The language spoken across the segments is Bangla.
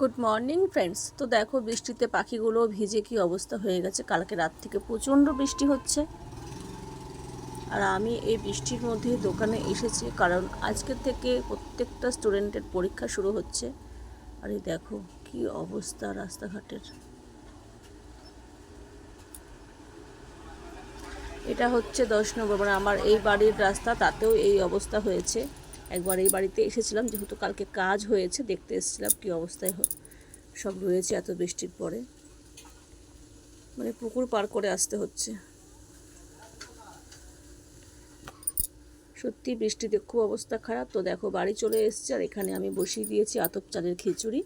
গুড মর্নিং ফ্রেন্ডস তো দেখো, বৃষ্টিতে পাখিগুলো ভিজে কি অবস্থা হয়ে গেছে? কালকে রাত থেকে প্রচণ্ড বৃষ্টি হচ্ছে। আর আমি এই বৃষ্টির মধ্যে দোকানে এসেছি, কারণ আজকের থেকে প্রত্যেকটা স্টুডেন্টের পরীক্ষা শুরু হচ্ছে। আর এই দেখো, কি অবস্থা রাস্তাঘাটের। এটা হচ্ছে দশ নম্বর মানে আমার এই বাড়ির রাস্তা, তাতেও এই অবস্থা হয়েছে। একবার এই বাড়িতে এসেছিলাম, যেহেতু কালকে কাজ হয়েছে, দেখতে এসেছিলাম কী অবস্থায় সব রয়েছে এত বৃষ্টির পরে। মানে পুকুর পার করে আসতে হচ্ছে। সত্যি বৃষ্টিতে খুব অবস্থা খারাপ। তো দেখো, বাড়ি চলে এসেছে, আর এখানে আমি বসিয়ে দিয়েছি আতপ চালের খিচুড়ি।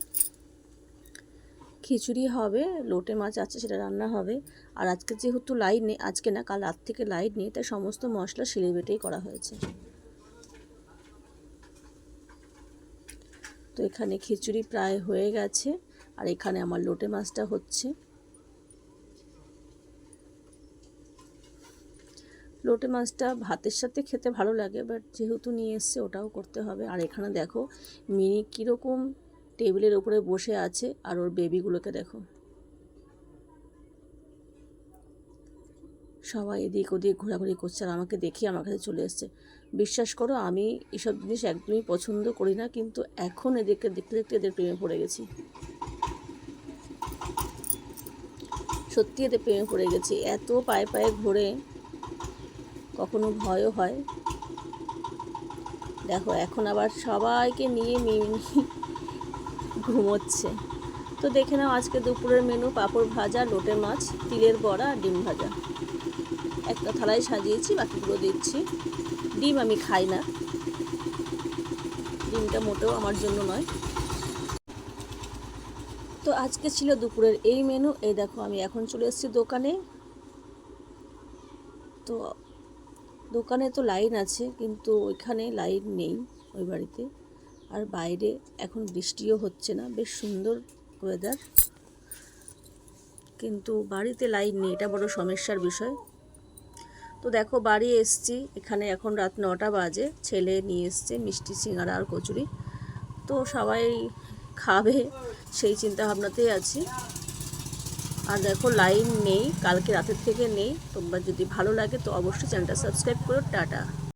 খিচুড়ি হবে, লোটে মাছ আছে, সেটা রান্না হবে। আর আজকে যেহেতু লাইট নেই, আজকে না, কাল রাত থেকে লাইট নেই, তাই সমস্ত মশলা শিলে বেটেই করা হয়েছে। তো এখানে খিচুড়ি প্রায় হয়ে গেছে, আর এখানে আমার লোটে মাছটা হচ্ছে। লোটে মাছটা ভাতের সাথে খেতে ভালো লাগে, বাট যেহেতু নিয়ে এসছে ওটাও করতে হবে। আর এখানে দেখো, মিনি কীরকম টেবিলের উপরে বসে আছে, আর ওর বেবিগুলোকে দেখো। সবাই এদিক ওদিক ঘোরাঘুরি করছে আর আমাকে দেখে আমার কাছে চলে এসছে। বিশ্বাস করো, আমি এসব জিনিস একদমই পছন্দ করি না, কিন্তু এখন এদেরকে দেখতে দেখতে এদের প্রেমে পড়ে গেছি। সত্যি এদের প্রেমে পড়ে গেছি। এত পায়ে পায়ে ঘোরে কখনো ভয়ও হয়। দেখো, এখন আবার সবাইকে নিয়ে মিমি ঘুমোচ্ছে। তো দেখে নাও আজকে দুপুরের মেনু পাঁপড় ভাজা, লোটে মাছ, তিলের বড়া আর ডিম ভাজা। একটা থালায় সাজিয়েছি, বাকিগুলো দিচ্ছি। ডিম আমি খাই না। ডিমটা মোটেও আমার জন্য নয়। তো আজকে ছিল দুপুরের এই মেনু এই দেখো, আমি এখন চলে এসেছি দোকানে। তো দোকানে তো লাইন আছে, কিন্তু ওইখানে লাইন নেই ওই বাড়িতে। আর বাইরে এখন বৃষ্টিও হচ্ছে না। বেশ সুন্দর ওয়েদার কিন্তু বাড়িতে লাইন নেই, এটা বড় সমস্যার বিষয়। তো দেখো, বাড়ি এসছি, এখানে এখন রাত নটা বাজে, ছেলে নিয়ে এসছে, মিষ্টি, সিঙ্গারা আর কচুরি। তো সবাই খাবে, সেই চিন্তা ভাবনাতেই আছি। আর দেখো, লাইন নেই, কালকে রাতের থেকে নেই, তোমরা যদি ভালো লাগে তো অবশ্যই চ্যানেলটা সাবস্ক্রাইব করো, টাটা।